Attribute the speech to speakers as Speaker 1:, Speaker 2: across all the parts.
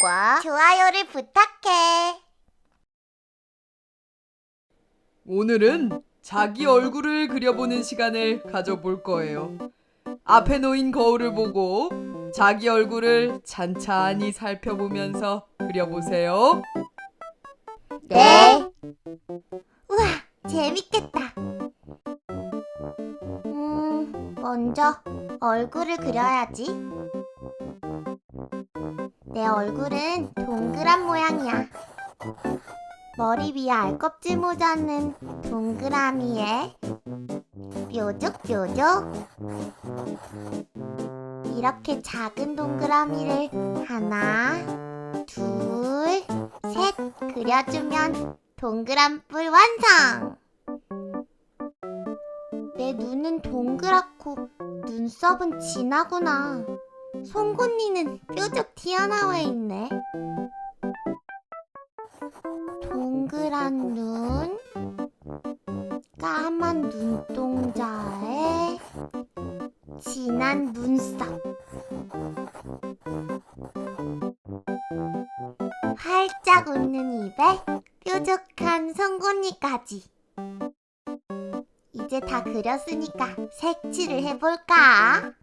Speaker 1: 구독과 좋아요를 부탁해.
Speaker 2: 오늘은 자기 얼굴을 그려보는 시간을 가져볼 거예요. 앞에 놓인 거울을 보고 자기 얼굴을 찬찬히 살펴보면서 그려보세요.
Speaker 1: 네. 우와, 재밌겠다. 음, 먼저 얼굴을 그려야지. 내 얼굴은 동그란 모양이야. 머리 위에 알껍질 모자는 동그라미에 뾰족뾰족. 이렇게 작은 동그라미를 하나, 둘, 셋 그려주면 동그란 뿔 완성! 내 눈은 동그랗고 눈썹은 진하구나. 송곳니는 뾰족 튀어나와 있네. 동그란 눈, 까만 눈동자에 진한 눈썹. 활짝 웃는 입에 뾰족한 송곳니까지. 이제 다 그렸으니까 색칠을 해볼까?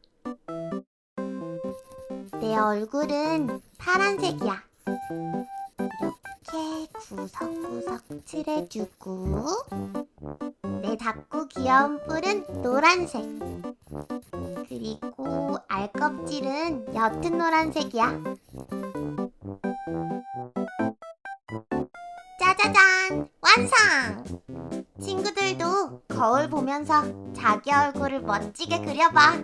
Speaker 1: 내 얼굴은 파란색이야. 이렇게 구석구석 칠해주고, 내 작고 귀여운 뿔은 노란색. 그리고 알껍질은 옅은 노란색이야. 짜자잔! 완성! 친구들도 거울 보면서 자기 얼굴을 멋지게 그려봐.